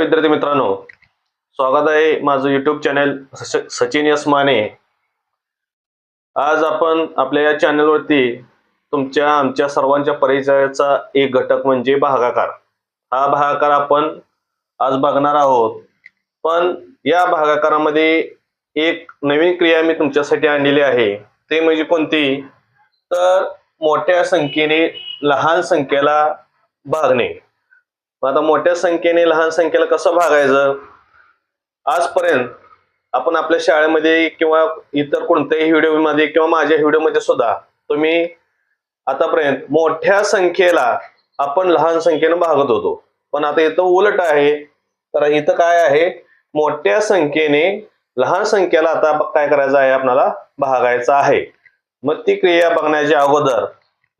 विद्यार्थी मित्रांनो स्वागत आहे माझं YouTube channel Sachin S Mane आज आपण आपल्या या चॅनलवरती तुमच्या आमच्या सर्वांच्या परिचयाचा एक घटक म्हणजे भागाकार. हा भागाकार आपण आज बघणार आहोत. पण या भागाकारामध्ये एक नवीन क्रिया मी तुमच्यासाठी आणलेली आहे. ते म्हणजे कोणती? तर मोठ्या संख्येने लहान संख्येला भागणे. मग आता मोठ्या संख्येने लहान संख्येला कसं भागायचं? आजपर्यंत आपण आपल्या शाळेमध्ये किंवा इतर कोणत्याही व्हिडिओमध्ये किंवा माझ्या व्हिडिओमध्ये सुद्धा तुम्ही आतापर्यंत मोठ्या संख्येला आपण लहान संख्येनं भागत होतो. पण आता इथं उलट आहे. तर इथं काय आहे? मोठ्या संख्येने लहान संख्येला आता काय करायचं आहे? आपल्याला भागायचं आहे. मग ती क्रिया बघण्याच्या अगोदर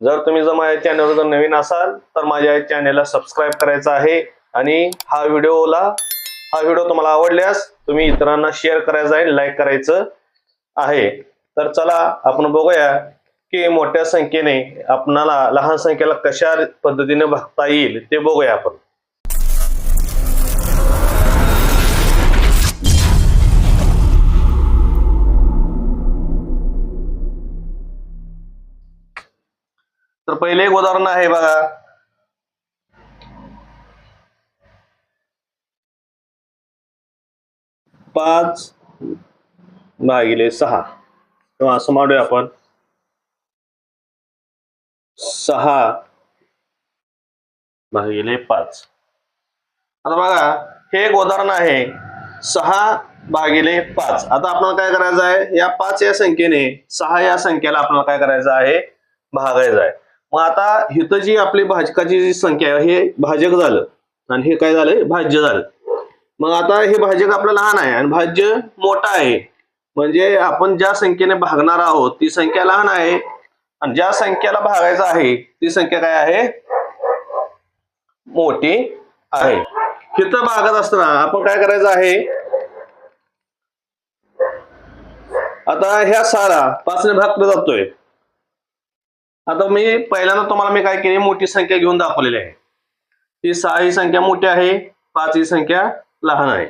जर तुम्ही जर माझ्या चॅनलवर जर नवीन असाल तर माझ्या चॅनेलला सबस्क्राईब करायचं आहे. आणि हा व्हिडिओला हा व्हिडिओ तुम्हाला आवडल्यास तुम्ही इतरांना शेअर करायचा आहे लाईक करायचं आहे. तर चला आपण बघूया की मोठ्या संख्येने आपणाला लहान संख्येला कशा पद्धतीने बघता येईल ते बघूया आपण. तर पहिले एक उदाहरण आहे बघा. पाच भागिले सहा. किंवा असं मांडूया आपण. सहा भागिले पाच. आता बघा हे एक उदाहरण आहे. सहा भागिले पाच. आता आपल्याला काय करायचं आहे? या पाच या संख्येने सहा या संख्येला आपल्याला काय करायचं आहे? भागायचं आहे. मग आता इथं जी आपली भाजकाची जी संख्या आहे हे भाजक झालं. आणि हे काय झालं? भाज्य झालं. मग आता हे भाजक आपलं लहान आहे आणि भाज्य मोठा आहे. म्हणजे आपण ज्या संख्येने भागणार आहोत ती संख्या लहान आहे. आणि ज्या संख्येला भागायचं आहे ती संख्या काय आहे? मोठी आहे. हिथं भागत असताना आपण काय करायचं आहे? आता ह्या सारा पाचने भाग जातोय. आता मी पहिल्यांदा तुम्हाला मी काय केली मोठी संख्या घेऊन दाखवलेली आहे. ती सहा ही संख्या मोठी आहे पाच ही संख्या लहान आहे.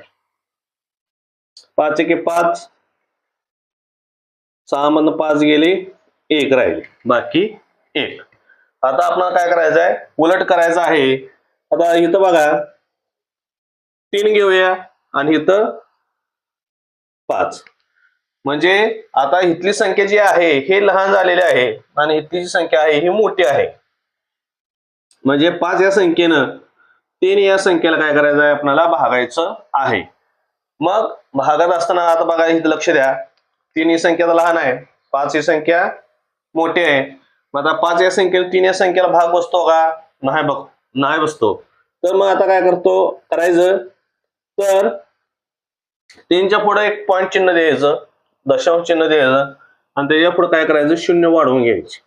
पाच एके पाच सहा मधनं पाच गेले एक राहिले बाकी एक. आता आपल्याला काय करायचं आहे? उलट करायचं आहे. आता इथं बघा तीन घेऊया आणि इथं पाच. म्हणजे आता इथली संख्या जी आहे हे लहान झालेले आहे आणि इथली जी संख्या आहे ही मोठी आहे. म्हणजे पाच या संख्येनं तीन या संख्येला काय करायचं आहे? आपल्याला भागायचं आहे. मग भागात असताना आता बघा इथं लक्ष द्या. तीन ही संख्या तर लहान आहे. पाच ही संख्या मोठी आहे. मग आता पाच या संख्येला तीन या संख्येला भाग बसतो का? नाही बघ नाही बसतो. तर मग आता काय करतो? करायचं? तर तीनच्या पुढे एक पॉईंट चिन्ह द्यायचं. दशांश चिन्ह द्यायचं आणि त्याच्या पुढे काय करायचं? शून्य वाढवून घ्यायचे.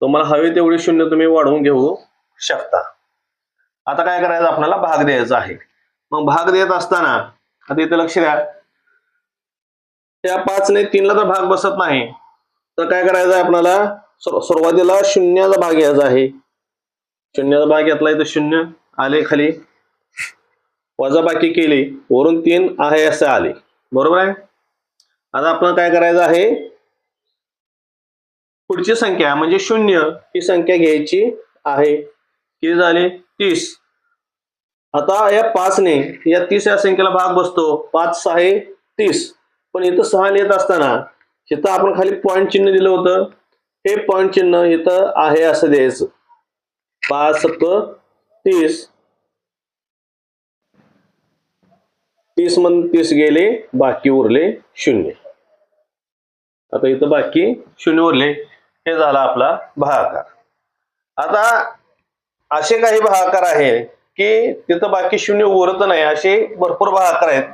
तुम्हाला हवे तेवढे शून्य तुम्ही वाढवून घेऊ शकता. आता काय करायचं? आपल्याला भाग द्यायचा आहे. मग भाग देत असताना आता इथे लक्ष द्या. त्या पाचने तीनला तर भाग बसत नाही. तर काय करायचं आहे आपल्याला? सुरुवातीला शून्याचा भाग घ्यायचा आहे. शून्याचा भाग घेतला इथं शून्य. आले खाली. वजाबाकी केली. वरून तीन आहे असे आले. बरोबर आहे? आता आपण काय करायचं आहे? पुढची संख्या म्हणजे शून्य ही संख्या घ्यायची आहे. किती झाली? तीस. आता या पाचने या तीस या संख्येला भाग बसतो. पाच सहा तीस. पण इथं सहा येत असताना इथं आपण खाली पॉईंट चिन्ह दिलं होतं. हे पॉईंट चिन्ह इथं आहे असं द्यायचं. पाच सत्त तीस. तीस मधून तीस गेले बाकी उरले शून्य. आता इथं बाकी शून्य उरले. हे झाला आपला भागाकार. आता असे काही भागाकार आहे की तिथं बाकी शून्य उरत नाही असे भरपूर भागाकार आहेत.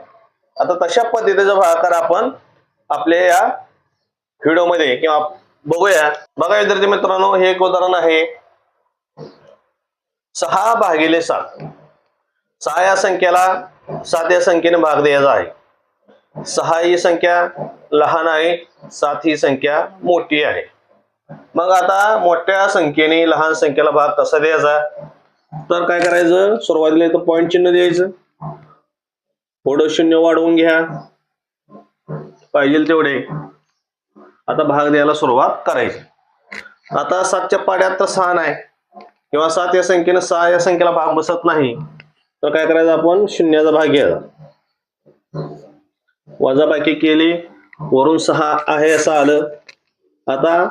आता तशा पद्धतीचा भागाकार आपण आपल्या या व्हिडिओमध्ये किंवा बघूया. बघा विद्यार्थी मित्रांनो हे एक उदाहरण आहे. सहा भागिले सात. सहा या संख्येला सात या संख्येने भाग द्यायचा आहे. सहा ही संख्या लहान आहे सात ही संख्या मोठी आहे. मग आता मोठ्या संख्येने लहान संख्येला भाग कसा द्यायचा? तर काय करायचं? सुरुवातीला इथं पॉईंट चिन्ह द्यायचं. पुढं शून्य वाढवून घ्या. पाहिजे तेवढे. आता भाग द्यायला सुरुवात करायची. आता सातच्या पाड्यात तर सहा नाही. किंवा सात या संख्येनं सहा या संख्येला भाग बसत नाही. तर काय करायचं आपण? शून्याचा भाग घ्यायचा. वजाबाकी केली. वरून सहा आहे असं आलं. आता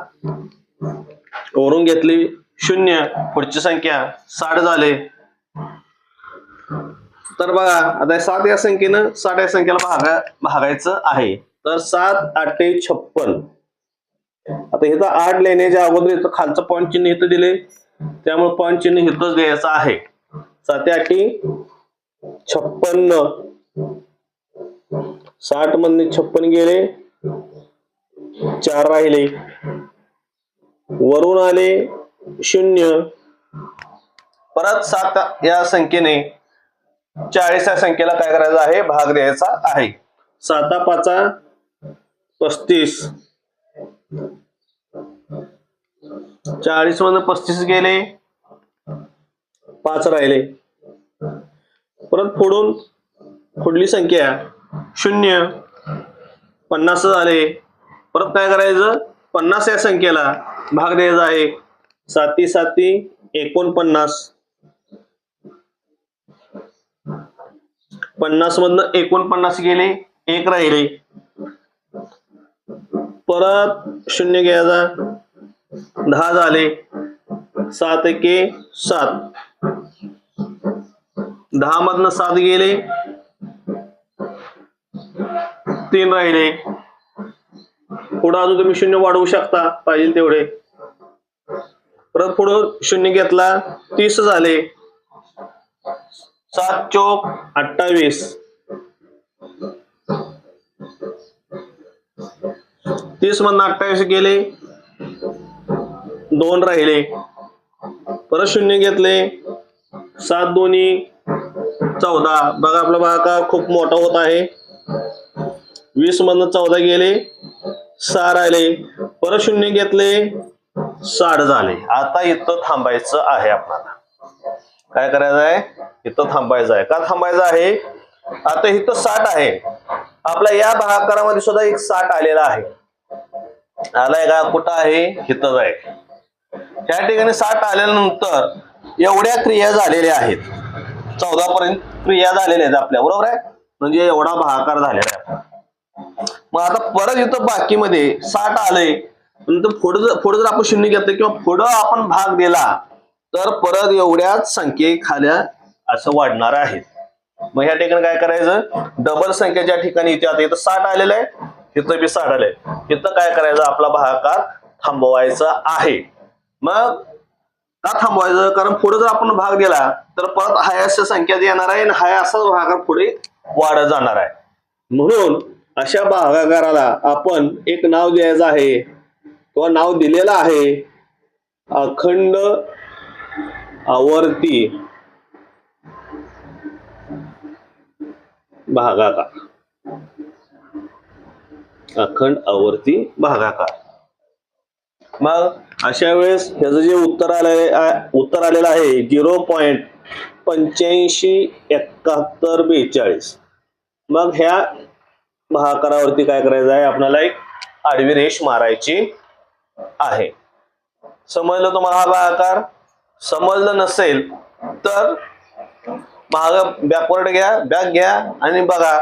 वरून घेतली शून्य. पुढची संख्या साठ झाले. तर बघा आता सात या संख्येनं साठ या संख्येला भागा भागायचं आहे. तर सात आठे छप्पन. आता इथं आठ लिहिण्याच्या अगोदर इथं खालचं पॉईंट चिन्ह इथं दिले. त्यामुळे पॉईंट चिन्ह इथंच द्यायचं आहे. साते आठी छप्पन्न साठ मधने छप्पन गेले. चार राहिले. वरून आले शून्य. परत सात या संख्येने चाळीस या संख्येला काय करायचं आहे? भाग द्यायचा आहे. साता पाचा पस्तीस. चाळीस मधून पस्तीस गेले. पाच राहिले. परत फोडून पुढली संख्या. शून्य. पन्नास झाले. परत काय करायचं? पन्नास या संख्येला भाग द्यायचा आहे साती साती एकोणपन्नास. पन्नास मधन एकोणपन्नास गेले एक राहिले. परत शून्य घ्यायचा. दहा झाले. सात एके सात. दहा मधनं सात गेले. तीन राहिले. पुढं अजून तुम्ही शून्य वाढवू शकता पाहिजे तेवढे. परत पुढं शून्य घेतला तीस झाले. सात चोक अठ्ठावीस. तीस मधनं अठ्ठावीस गेले. दोन राहिले. परत शून्य घेतले. सात दोन्ही चौदा. बघा आपला भागा खूप मोठा होत आहे. वीस मधनं चौदा गेले सहा राहिले परत शून्य घेतले साठ झाले. आता इथं थांबायचं आहे आपल्याला. काय करायचं आहे? इथं थांबायचं आहे. का थांबायचं आहे? आता इथं साठ आहे. आपल्या या भागाकारामध्ये सुद्धा एक साठ आलेला आहे. आलाय का? कुठं आहे? इथंच आहे. त्या ठिकाणी साठ आल्यानंतर एवढ्या क्रिया झालेल्या आहेत. चौदा पर्यंत क्रिया झालेल्या आहेत आपल्या. बरोबर आहे? म्हणजे एवढा भागाकार झालेला आहे. मग आता परत इथं बाकीमध्ये साठ आलंय. नंतर पुढं जर पुढं जर आपण शून्य घेतलं किंवा पुढं आपण भाग दिला तर परत एवढ्याच संख्ये खाल्या असं वाढणार आहे. मग ह्या ठिकाणी काय करायचं? डबल संख्या ज्या ठिकाणी इथे आता इथं साठ आलेलं आहे इथं बी साठ आलंय. इथं काय करायचं? आपला भागाकार थांबवायचा आहे. मग का थांबवायचं? कारण पुढे जर आपण भाग दिला तर परत हाय अशा संख्या येणार आहे आणि हाय असाच भागाकार पुढे वाढत जाणार आहे. म्हणून अशा भागाकाराला आपण एक नाव द्यायचं आहे किंवा नाव दिलेलं आहे. अखंड आवर्ती भागाकार. अखंड आवर्ती भागाकार. मग अशा वेळेस ह्याचं जे उत्तर आले उत्तर आलेलं आहे झिरो पॉईंट पंच्याऐंशी एकाहत्तर बेचाळीस. मग ह्या महाकारावरती काय करायचं आहे? आपल्याला एक आडवी रेष मारायची आहे. समजलं तुम्हाला हा समजलं नसेल तर महाग बॅकवर्ड घ्या बॅक घ्या आणि बघा.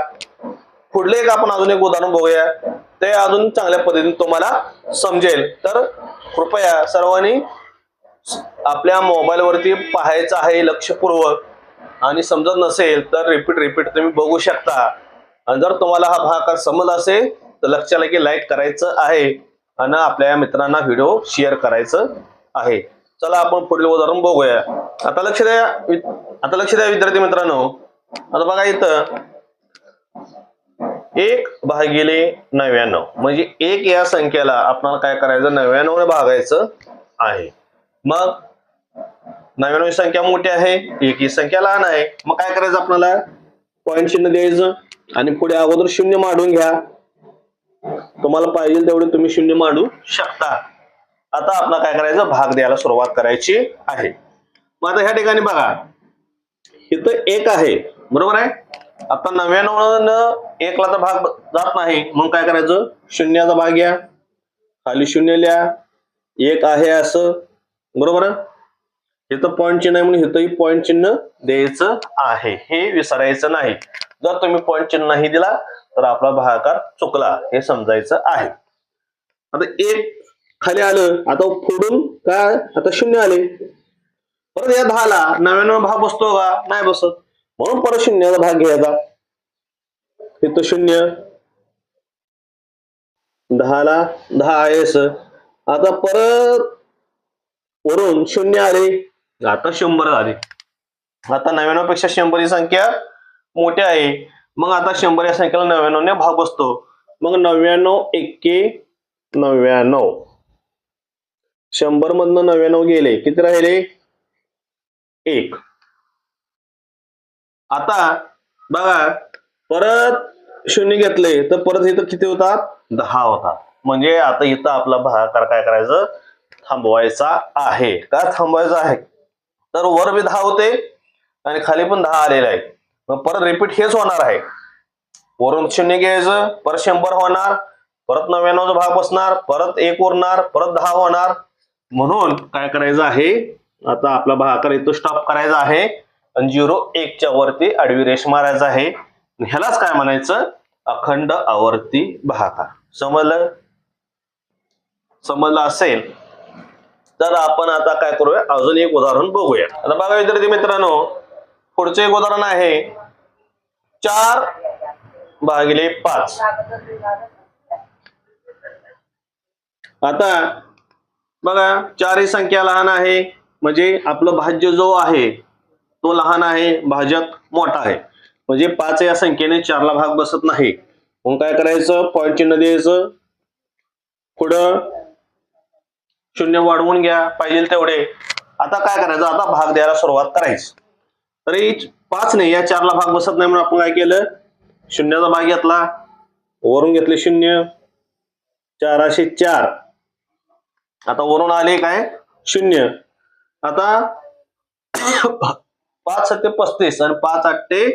पुढले एक आपण अजून एक उदाहरण बघूया. ते अजून चांगल्या पद्धतीने तुम्हाला समजेल. तर कृपया सर्वांनी आपल्या मोबाईलवरती पाहायचं आहे लक्षपूर्वक. आणि समजत नसेल तर रिपीट रिपीट तुम्ही बघू शकता. आणि जर तुम्हाला हा भाग समज असेल तर लक्षाला की लाईक करायचं आहे आणि आपल्या मित्रांना व्हिडिओ शेअर करायचं आहे. चला आपण पुढील उदाहरण बघूया. आता लक्ष द्या आता लक्ष द्या विद्यार्थी मित्रांनो. आता बघा इथं एक भागिले नव्याण्णव. म्हणजे एक या संख्येला आपल्याला काय करायचं? नव्याण्णव भागायचं आहे. मग नव्याण्णव संख्या मोठी आहे एक ही संख्या लहान आहे. मग काय करायचं आपल्याला पॉईंट चिन्ह द्यायचं. आणि पुढे अगोदर शून्य मांडून घ्या. तुम्हाला पाहिजे तेवढे तुम्ही शून्य मांडू शकता. आता आपला काय करायचं? भाग द्यायला सुरुवात करायची आहे. मग आता ह्या ठिकाणी बघा. इथं एक आहे. बरोबर आहे? आता नव्याण्णव एकला तर भाग जात नाही. मग काय करायचं? शून्याचा भाग घ्या. खाली शून्य लिहा. एक आहे असं. बरोबर? इथं पॉईंट चिन्ह आहे म्हणून इथंही पॉईंट चिन्ह द्यायचं आहे. हे विसरायचं नाही. जर तुम्ही पॉईंट चिन्ह नाही दिला तर आपला भागाकार चुकला. हे समजायचं आहे. आता एक खाली आलं आता फोडून काय? आता शून्य आले. परत या दहाला नव्याण्णव भाग बसतो का? नाही बसत. म्हणून परत शून्याचा भाग घ्यायचा. इथं शून्य. दहाला दहा आहे असं. आता परत वरून शून्य आले. आता शंभर आले. आता नव्याण्णवपेक्षा शंभर ही संख्या मोठे आहे. मग आता शंभर या संख्येला नव्याण्णवने भाग बसतो. मग नव्याण्णव एक्के नव्याण्णव. शंभर मधनं नव्याण्णव गेले. किती राहिले? एक. आता बघा परत शून्य घेतले तर परत इथं किती होतात? दहा होतात. म्हणजे आता इथं आपला भागाकार काय करायचं? थांबवायचा आहे. का थांबवायचा आहे? तर वर बी दहा होते आणि खाली पण दहा आलेला आहे मग परत रिपीट हेच होणार आहे. वरून शून्य घ्यायचं परत शंभर होणार परत नव्याण्णवचा भाग बसणार परत एक उरणार परत दहा होणार. म्हणून काय करायचं आहे? आता आपला भागाकार इथं स्टॉप करायचा आहे. आणि झिरो एकच्या वरती आडवी रेष मारायचा आहे. ह्यालाच काय म्हणायचं? अखंड आवर्ती भागाकार. समजलं? समजलं असेल? तर आपण आता काय करूया? अजून एक उदाहरण बघूया. आता बघा विद्यार्थी मित्रांनो पुढचं एक उदाहरण आहे चार भागिले पाच. आता बघा चार ही संख्या लहान आहे. म्हणजे आपलं भाज्य जो आहे तो लहान आहे भाजक मोठा आहे. म्हणजे पाच या संख्येने चारला भाग बसत नाही. मग काय करायचं? पॉईंट चिन्ह द्यायचं. पुढं शून्य वाढवून घ्या. पाहिजे तेवढे. आता काय करायचं? आता भाग द्यायला सुरुवात करायची. तर पाच नाही या चारला भाग बसत नाही म्हणून आपण काय केलं? शून्याचा भाग घेतला. वरून घेतले शून्य. चाराशे चार. आता वरून आले काय? शून्य. आता पाच सत्ते पस्तीस आणि पाच आठे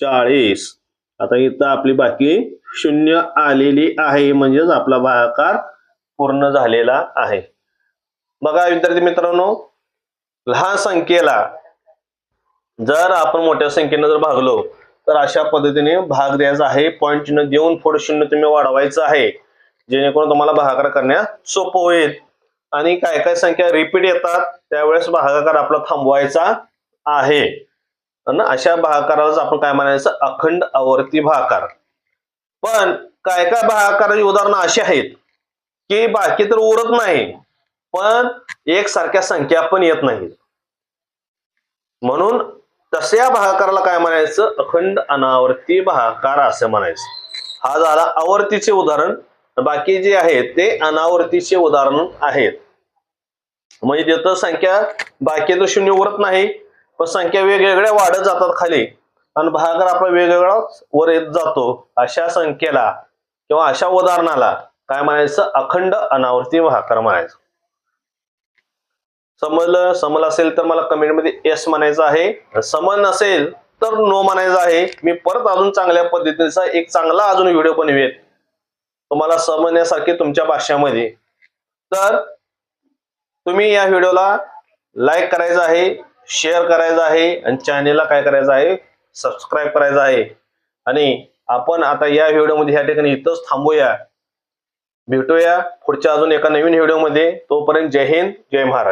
चाळीस. आता इथं आपली बाकी शून्य आलेली आहे म्हणजेच आपला भागाकार पूर्ण झालेला आहे. बघा विद्यार्थी मित्रांनो लहान संख्येला जर आपण मोठ्या संख्येनं जर भागलो तर अशा पद्धतीने भाग द्यायचा आहे. पॉईंट चिन्ह देऊन फोड शून्य तुम्ही वाढवायचं आहे. जेणेकरून तुम्हाला भागाकार करण्यास सोपं होईल. आणि काय काय संख्या रिपीट येतात त्यावेळेस भागाकार आपला थांबवायचा आहे. अशा भागाकारालाच आपण काय म्हणायचं? अखंड आवर्ती भागाकार. पण काय काय भागाकाराची उदाहरणं अशी आहेत की बाकी तर उरत नाही पण एकसारख्या संख्या पण येत नाहीत. म्हणून तशा भागाकाराला काय म्हणायचं? अखंड अनावर्ती भागाकार असं म्हणायचं. हा झाला आवर्तीचे उदाहरण. बाकी जे आहेत ते अनावर्तीचे उदाहरण आहेत. म्हणजे तिथं संख्या बाकी तर शून्य उरत नाही. पण संख्या वेगवेगळ्या वाढत जातात खाली. आणि भागाकार आपला वेगवेगळा वर येत जातो. अशा संख्येला किंवा अशा उदाहरणाला काय म्हणायचं? अखंड अनावर्ती भागाकार म्हणायचं. समजलं समल असेल तर मला कमेंटमध्ये एस म्हणायचं आहे. समज नसेल तर नो म्हणायचं आहे. मी परत अजून चांगल्या पद्धतीचा एक चांगला अजून व्हिडिओ बनवेल तुम्हाला समजण्यासारखे तुमच्या भाषेमध्ये तर तुम्ही या व्हिडिओला लाईक करायचं आहे शेअर करायचं आहे आणि चॅनेलला काय करायचं आहे सबस्क्राईब करायचं आहे. आणि आपण आता या व्हिडिओमध्ये ह्या ठिकाणी इथंच थांबूया. भेटूया पुढच्या अजून एका नवीन व्हिडिओमध्ये तोपर्यंत जय हिंद जय महाराज.